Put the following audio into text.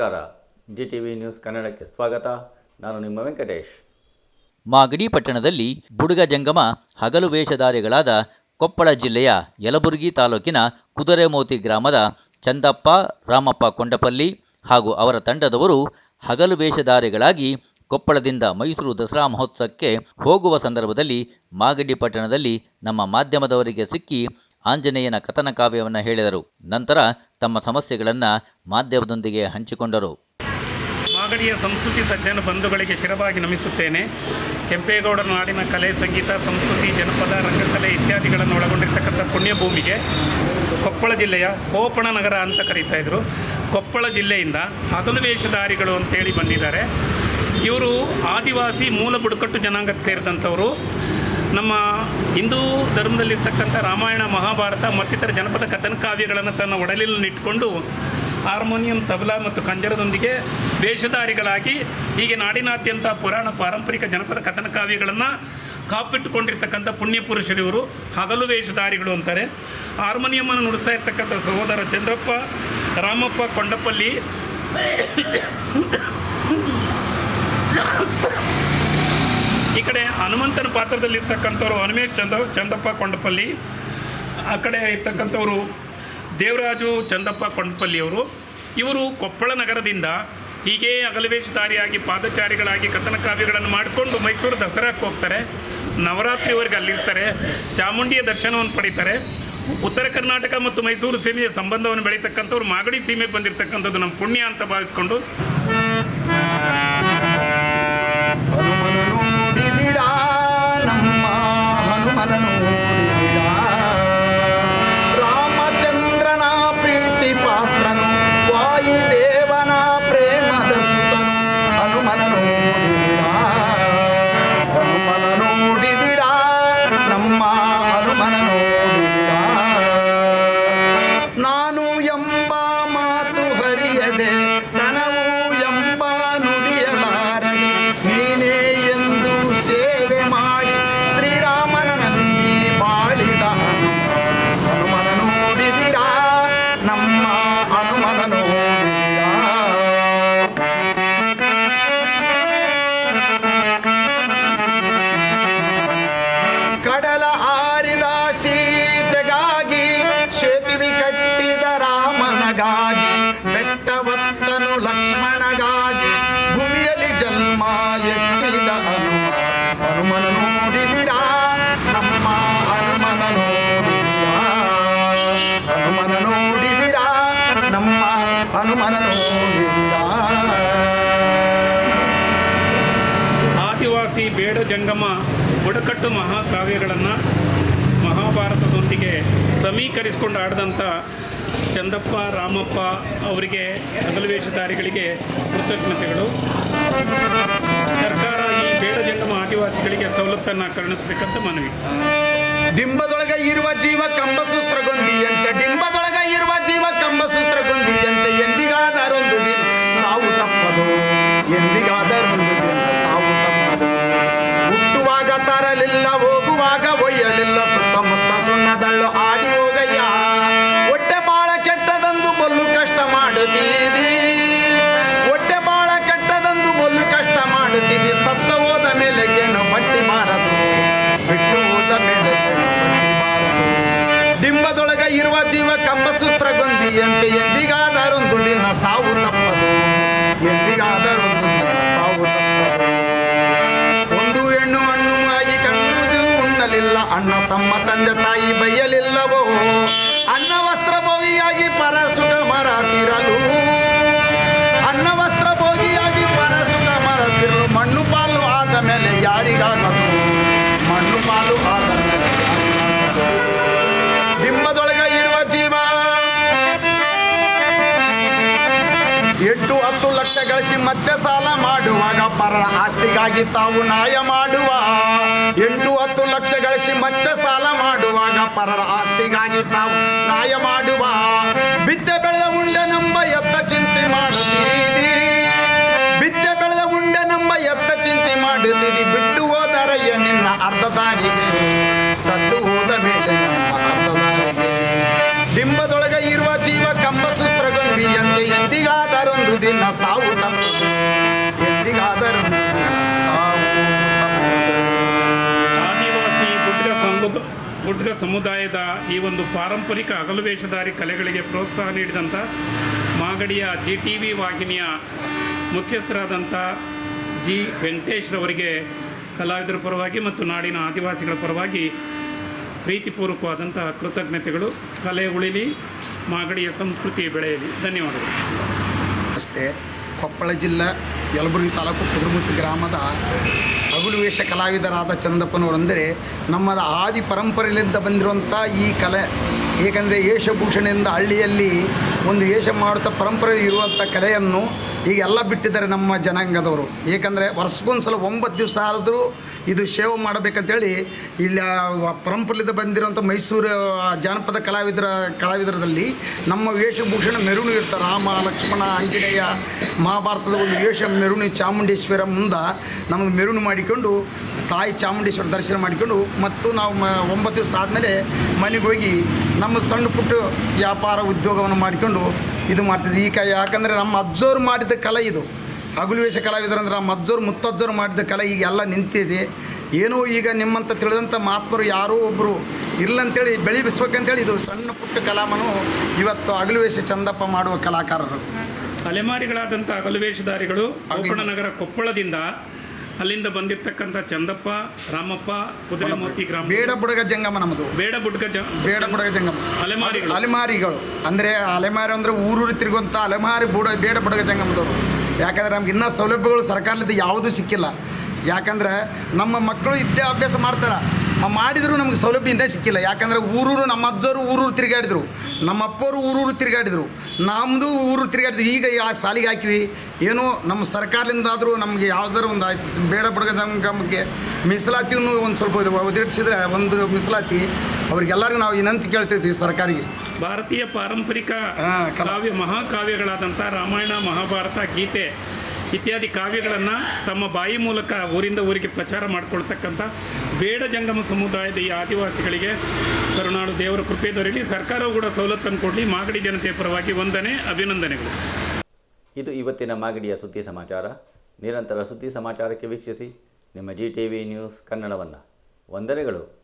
ನಮಸ್ಕಾರ. G T V news ಕನ್ನಡಕ್ಕೆ ಸ್ವಾಗತ. ನಾನು ನಿಮ್ಮ ವೆಂಕಟೇಶ್. ಮಾಗಡಿ ಪಟ್ಟಣದಲ್ಲಿ ಬುಡುಗ ಜಂಗಮ ಹಗಲು ವೇಷಧಾರಿಗಳಾದ ಕೊಪ್ಪಳ ಜಿಲ್ಲೆಯ ಯಲಬುರ್ಗಿ ತಾಲೂಕಿನ ಕುದುರೆಮೋತಿ ಗ್ರಾಮದ ಚಂದಪ್ಪ, ರಾಮಪ್ಪ ಕೊಂಡಪಲ್ಲಿ ಹಾಗೂ ಅವರ ತಂಡದವರು ಹಗಲು ವೇಷಧಾರಿಗಳಾಗಿ ಕೊಪ್ಪಳದಿಂದ ಮೈಸೂರು ದಸರಾ ಮಹೋತ್ಸವಕ್ಕೆ ಹೋಗುವ ಸಂದರ್ಭದಲ್ಲಿ ಮಾಗಡಿ ಪಟ್ಟಣದಲ್ಲಿ ನಮ್ಮ ಮಾಧ್ಯಮದವರಿಗೆ ಸಿಕ್ಕಿ ಆಂಜನೇಯನ ಕಥನ ಕಾವ್ಯವನ್ನು ಹೇಳಿದರು. ನಂತರ ತಮ್ಮ ಸಮಸ್ಯೆಗಳನ್ನು ಮಾಧ್ಯಮದೊಂದಿಗೆ ಹಂಚಿಕೊಂಡರು. ಮಾಗಡಿಯ ಸಂಸ್ಕೃತಿ ಸಜ್ಜನ ಬಂಧುಗಳಿಗೆ ಶಿರವಾಗಿ ನಮಿಸುತ್ತೇನೆ. ಕೆಂಪೇಗೌಡರ ನಾಡಿನ ಕಲೆ, ಸಂಗೀತ, ಸಂಸ್ಕೃತಿ, ಜನಪದ, ರಂಗಕಲೆ ಇತ್ಯಾದಿಗಳನ್ನು ಒಳಗೊಂಡಿರ್ತಕ್ಕಂಥ ಪುಣ್ಯಭೂಮಿಗೆ ಕೊಪ್ಪಳ ಜಿಲ್ಲೆಯ ಕೋಪಣ ನಗರ ಅಂತ ಕರೀತಾ ಇದ್ರು. ಕೊಪ್ಪಳ ಜಿಲ್ಲೆಯಿಂದ ಹಗಲು ವೇಷಧಾರಿಗಳು ಅಂತೇಳಿ ಬಂದಿದ್ದಾರೆ. ಇವರು ಆದಿವಾಸಿ ಮೂಲ ಬುಡಕಟ್ಟು ಜನಾಂಗಕ್ಕೆ ಸೇರಿದಂಥವರು. ನಮ್ಮ ಹಿಂದೂ ಧರ್ಮದಲ್ಲಿರ್ತಕ್ಕಂಥ ರಾಮಾಯಣ, ಮಹಾಭಾರತ ಮತ್ತಿತರ ಜನಪದ ಕಥನ ಕಾವ್ಯಗಳನ್ನು ತನ್ನ ಒಡಲಿನಲ್ಲಿಟ್ಟುಕೊಂಡು ಹಾರ್ಮೋನಿಯಂ, ತಬಲಾ ಮತ್ತು ಕಂಜರದೊಂದಿಗೆ ವೇಷಧಾರಿಗಳಾಗಿ ಹೀಗೆ ನಾಡಿನಾದ್ಯಂತ ಪುರಾಣ ಪಾರಂಪರಿಕ ಜನಪದ ಕಥನ ಕಾವ್ಯಗಳನ್ನು ಕಾಪಿಟ್ಟುಕೊಂಡಿರ್ತಕ್ಕಂಥ ಪುಣ್ಯಪುರುಷರಿವರು ಹಗಲು ವೇಷಧಾರಿಗಳು ಅಂತಾರೆ. ಹಾರ್ಮೋನಿಯಮನ್ನು ನುಡಿಸ್ತಾ ಇರ್ತಕ್ಕಂಥ ಸಹೋದರ ಚಂದ್ರಪ್ಪ, ರಾಮಪ್ಪ, ಕೊಂಡಪಲ್ಲಿ ಈ ಕಡೆ ಹನುಮಂತನ ಪಾತ್ರದಲ್ಲಿರ್ತಕ್ಕಂಥವ್ರು ಹನುಮೇಶ್ ಚಂದ, ಚಂದಪ್ಪ ಕೊಂಡಪಲ್ಲಿ. ಆ ಕಡೆ ಇರ್ತಕ್ಕಂಥವರು ದೇವರಾಜು ಚಂದಪ್ಪ ಕೊಂಡಪಲ್ಲಿಯವರು ಇವರು ಕೊಪ್ಪಳ ನಗರದಿಂದ ಹೀಗೆ ಅಗಲವೇಶಧಾರಿಯಾಗಿ ಪಾದಚಾರಿಗಳಾಗಿ ಕಥನ ಕಾವ್ಯಗಳನ್ನು ಮಾಡಿಕೊಂಡು ಮೈಸೂರು ದಸರಾಕ್ಕೆ ಹೋಗ್ತಾರೆ. ನವರಾತ್ರಿವರೆಗೆ ಅಲ್ಲಿರ್ತಾರೆ. ಚಾಮುಂಡಿಯ ದರ್ಶನವನ್ನು ಪಡಿತಾರೆ. ಉತ್ತರ ಕರ್ನಾಟಕ ಮತ್ತು ಮೈಸೂರು ಸೀಮೆಯ ಸಂಬಂಧವನ್ನು ಬೆಳೀತಕ್ಕಂಥವ್ರು ಮಾಗಡಿ ಸೀಮೆಗೆ ಬಂದಿರತಕ್ಕಂಥದ್ದು ನಮ್ಮ ಪುಣ್ಯ ಅಂತ ಭಾವಿಸ್ಕೊಂಡು ಆದಿವಾಸಿ ಬೇಡ ಜಂಗಮ ಬುಡಕಟ್ಟು ಮಹಾಕಾವ್ಯಗಳನ್ನು ಮಹಾಭಾರತದೊಂದಿಗೆ ಸಮೀಕರಿಸಿಕೊಂಡು ಆಡಿದಂಥ ಚಂದಪ್ಪ ರಾಮಪ್ಪ ಅವರಿಗೆ ಅಗಲವೇಷಧಾರಿಗಳಿಗೆ ಕೃತಜ್ಞತೆಗಳು. ಸರ್ಕಾರ ಆದಿವಾಸಿಗಳಿಗೆ ಸವಲತ್ತನ್ನು ಕರುಣಿಸಬೇಕಂತ ಮನವಿ. ಡಿಂಬದೊಳಗ ಇರುವ ಜೀವ ಕಂಬಸೂಸ್ತ್ರಗೊಂದಿಯಂತೆ ಡಿಂಬದೊಳಗ ಇರುವ ಜೀವ ಕಂಬಸೂಸ್ತ್ರಗೊಂದಿಯಂತೆ ಎಂದಿಗಾದರೊಂದು ದಿನ ಸಾವು ತಪ್ಪದು ಎಂದಿಗಾದರೊಂದು ಸುಸ್ತ್ರಗೊಂದಿಯಂತೆ ಎಂದಿಗಾದರೊಂದು ದಿನ ಸಾವು ತಪ್ಪದು. ಎಂದಿಗಾದರೊಂದು ದಿನ ಸಾವು ತಪ್ಪದು. ಒಂದು ಹೆಣ್ಣು ಹಣ್ಣು ಆಗಿ ಕಣ್ಣು ಉಣ್ಣಲಿಲ್ಲ, ಅಣ್ಣ ತಮ್ಮ ತಂದೆ ತಾಯಿ ಬೈಯಲಿಲ್ಲವೋ? ಅನ್ನ ವಸ್ತ್ರ ಭೋಗಿಯಾಗಿ ಪರ ಸುಖ ಮರತಿರಲು. ಅನ್ನ ವಸ್ತ್ರ ಭೋಗಿಯಾಗಿ ಪರ ಸುಖ ಮರತಿರಲು, ಮಣ್ಣು ಪಾಲು ಆದ ಮೇಲೆ ಯಾರಿಗಾಗದು? ಮತ್ತೆ ಸಾಲ ಮಾಡುವಾಗ ಪರ ಆಸ್ತಿಗಾಗಿ ತಾವು ನ್ಯಾಯ ಮಾಡುವ. ಎಂಟು ಹತ್ತು ಲಕ್ಷ ಗಳಿಸಿ ಮತ್ತೆ ಸಾಲ ಮಾಡುವಾಗ ಪರರ ಆಸ್ತಿಗಾಗಿ ತಾವು ನ್ಯಾಯ ಮಾಡುವ. ಬಿತ್ತೆ ಬೆಳೆದ ಉಂಡೆ ನಮ್ಮ ಎತ್ತ ಚಿಂತೆ ಮಾಡುತ್ತೀರಿ. ಬಿತ್ತೆ ಬೆಳೆದ ಉಂಡೆ ನಮ್ಮ ಎತ್ತ ಚಿಂತೆ ಮಾಡುತ್ತೀರಿ. ಬಿಟ್ಟು ಹೋದರಯ್ಯ ನಿನ್ನ ಅರ್ಧ ಸಮುದಾಯದ ಈ ಒಂದು ಪಾರಂಪರಿಕ ಹಗಲು ವೇಷಧಾರಿ ಕಲೆಗಳಿಗೆ ಪ್ರೋತ್ಸಾಹ ನೀಡಿದಂಥ ಮಾಗಡಿಯ ಜಿ ಟಿ ವಿ ವಾಹಿನಿಯ ಮುಖ್ಯಸ್ಥರಾದಂಥ ಜಿ ವೆಂಕಟೇಶ್ರವರಿಗೆ ಕಲಾವಿದರ ಪರವಾಗಿ ಮತ್ತು ನಾಡಿನ ಆದಿವಾಸಿಗಳ ಪರವಾಗಿ ಪ್ರೀತಿಪೂರ್ವಕವಾದಂಥ ಕೃತಜ್ಞತೆಗಳು. ಕಲೆ ಉಳಿಲಿ, ಮಾಗಡಿಯ ಸಂಸ್ಕೃತಿ ಬೆಳೆಯಲಿ. ಧನ್ಯವಾದಗಳು. ನಮಸ್ತೆ. ಕೊಪ್ಪಳ ಜಿಲ್ಲಾ ಯಲಬುರ್ಗಿ ತಾಲೂಕು ಕುದುರೆಮುತ್ತಿ ಗ್ರಾಮದ ಹಗುಲು ವೇಷ ಕಲಾವಿದರಾದ ಚಂದಪ್ಪನವರೆಂದರೆ ನಮ್ಮದ ಆದಿ ಪರಂಪರೆಯಿಂದ ಬಂದಿರುವಂಥ ಈ ಕಲೆ. ಏಕೆಂದರೆ ವೇಷಭೂಷಣದಿಂದ ಹಳ್ಳಿಯಲ್ಲಿ ಒಂದು ವೇಷ ಮಾಡುತ್ತಾ ಪರಂಪರೆ ಇರುವಂಥ ಕಲೆಯನ್ನು ಈಗ ಎಲ್ಲ ಬಿಟ್ಟಿದ್ದಾರೆ ನಮ್ಮ ಜನಾಂಗದವರು. ಏಕೆಂದರೆ ವರ್ಷಕ್ಕೊಂದ್ಸಲ ಒಂಬತ್ತು ದಿವಸ ಆದರೂ ಇದು ಸೇವೆ ಮಾಡಬೇಕಂತೇಳಿ ಇಲ್ಲಿ ಪರಂಪರೆಯಿಂದ ಬಂದಿರುವಂಥ ಮೈಸೂರು ಜಾನಪದ ಕಲಾವಿದರ, ಕಲಾವಿದರದಲ್ಲಿ ನಮ್ಮ ವೇಷಭೂಷಣ ಮೆರುಣು ಇರ್ತಾರೆ ರಾಮ, ಲಕ್ಷ್ಮಣ, ಆಂಜನೇಯ, ಮಹಾಭಾರತದ ಒಂದು ವೇಷ ಮೆರುಣಿ ಚಾಮುಂಡೇಶ್ವರ ಮುಂದ ನಮಗೆ ಮೆರುಣು ಮಾಡಿಕೊಂಡು ತಾಯಿ ಚಾಮುಂಡೇಶ್ವರ ದರ್ಶನ ಮಾಡಿಕೊಂಡು ಮತ್ತು ನಾವು ಒಂಬತ್ತು ದಿವಸ ಆದಮೇಲೆ ಮನೆಗೆ ಹೋಗಿ ನಮ್ಮ ಸಣ್ಣ ಪುಟ್ಟ ವ್ಯಾಪಾರ ಉದ್ಯೋಗವನ್ನು ಮಾಡಿಕೊಂಡು ಇದು ಮಾಡ್ತಿದ್ವಿ ಈಗ ಯಾಕಂದರೆ ನಮ್ಮ ಅಜ್ಜೋರು ಮಾಡಿದ ಕಲೆ ಇದು. ಹಗಲು ವೇಷ ಕಲಾವಿದರಂದ್ರೆ ನಮ್ಮ ಅಜ್ಜೋರು ಮುತ್ತಜ್ಜೋರು ಮಾಡಿದ ಕಲೆ ಈಗ ಎಲ್ಲ ನಿಂತಿದೆ. ಏನೋ ಈಗ ನಿಮ್ಮಂತ ತಿಳಿದಂಥ ಮಹಾತ್ಮರು ಯಾರೋ ಒಬ್ಬರು ಇಲ್ಲಂತೇಳಿ ಬೆಳಿಬಿಸ್ಬೇಕಂತೇಳಿ ಇದು ಸಣ್ಣ ಪುಟ್ಟ ಕಲಾಮನು ಇವತ್ತು ಹಗಲು ವೇಷ ಚಂದಪ್ಪ ಮಾಡುವ ಕಲಾಕಾರರು. ಅಲೆಮಾರಿಗಳಾದಂಥ ಹಗಲುವೇಷಧಾರಿಗಳು ನಗರ ಕೊಪ್ಪಳದಿಂದ ಅಲ್ಲಿಂದ ಬಂದಿರತಕ್ಕಂಥ ಚಂದಪ್ಪ ರಾಮಪ್ಪ ಕುದುರೆಮೂರ್ತಿ ಗ್ರಾಮ. ಬೇಡ ಬುಡಗ ಜಂಗಮ ನಮ್ಮದು. ಬೇಡ ಬುಡ್ಗ ಜ ಬೇಡ ಬುಡಗ ಜಂಗಮ. ಅಲೆಮಾರಿಗಳು. ಅಲೆಮಾರಿಗಳು. ಅಂದರೆ ಅಲೆಮಾರಿ ಅಂದರೆ ಊರೂರು ತಿರುಗುವಂಥ ಅಲೆಮಾರಿ ಬುಡ ಬೇಡ ಬುಡಗ ಜಂಗಮದವರು. ಯಾಕಂದರೆ ನಮ್ಗೆ ಇನ್ನೂ ಸೌಲಭ್ಯಗಳು ಸರ್ಕಾರದಿಂದ ಯಾವುದೂ ಸಿಕ್ಕಿಲ್ಲ. ಯಾಕಂದ್ರೆ ನಮ್ಮ ಮಕ್ಕಳು ವಿದ್ಯಾಭ್ಯಾಸ ಮಾಡ್ತಾರೆ. ಮಾಡಿದ್ರು ನಮಗೆ ಸೌಲಭ್ಯ ಸಿಕ್ಕಿಲ್ಲ. ಯಾಕಂದರೆ ಊರೂರು ನಮ್ಮ ಅಜ್ಜರು ಊರೂರು ತಿರುಗಾಡಿದ್ರು. ನಮ್ಮ ಅಪ್ಪವರು ಊರೂರು ತಿರುಗಾಡಿದ್ರು. ನಮ್ಮದು ಊರು ತಿರುಗಾಡಿದ್ವಿ. ಈಗ ಆ ಸಾಲಿಗೆ ಹಾಕಿವಿ. ಏನೋ ನಮ್ಮ ಸರ್ಕಾರದಿಂದಾದರೂ ನಮಗೆ ಯಾವ್ದಾದ್ರು ಒಂದು ಬೇಡ ಬಡಗ ಜಂಗಮಕ್ಕೆ ಮೀಸಲಾತಿಯನ್ನು ಒಂದು ಸ್ವಲ್ಪ ಒದಗಿಸಿದ್ರೆ ಒಂದು ಮೀಸಲಾತಿ ಅವ್ರಿಗೆಲ್ಲರಿಗೂ ನಾವು ವಿನಂತಿ ಕೇಳ್ತಿರ್ತೀವಿ ಸರ್ಕಾರಿಗೆ. ಭಾರತೀಯ ಪಾರಂಪರಿಕ ಕಾವ್ಯ ಮಹಾಕಾವ್ಯಗಳಾದಂಥ ರಾಮಾಯಣ ಮಹಾಭಾರತ ಗೀತೆ ಇತ್ಯಾದಿ ಕಾವ್ಯಗಳನ್ನು ತಮ್ಮ ಬಾಯಿ ಮೂಲಕ ಊರಿಂದ ಊರಿಗೆ ಪ್ರಚಾರ ಮಾಡಿಕೊಳ್ತಕ್ಕಂಥ ಬೇಡ ಜಂಗಮ ಸಮುದಾಯದ ಈ ಆದಿವಾಸಿಗಳಿಗೆ ಕರುನಾಡು ದೇವರ ಕೃಪೆ ದೊರೆಯಲಿ. ಸರ್ಕಾರವು ಕೂಡ ಸವಲತ್ತನ್ನು ಕೊಡಲಿ. ಮಾಗಡಿ ಜನತೆಯ ಪರವಾಗಿ ವಂದನೆ, ಅಭಿನಂದನೆಗಳು. ಇದು ಇವತ್ತಿನ ಮಾಗಡಿಯ ಸುದ್ದಿ ಸಮಾಚಾರ. ನಿರಂತರ ಸುದ್ದಿ ಸಮಾಚಾರಕ್ಕೆ ವೀಕ್ಷಿಸಿ. ನಿಮ್ಮ ಜಿ ಟಿ ವಿ ನ್ಯೂಸ್ ಕನ್ನಡವನ್ನು. ವಂದನೆಗಳು.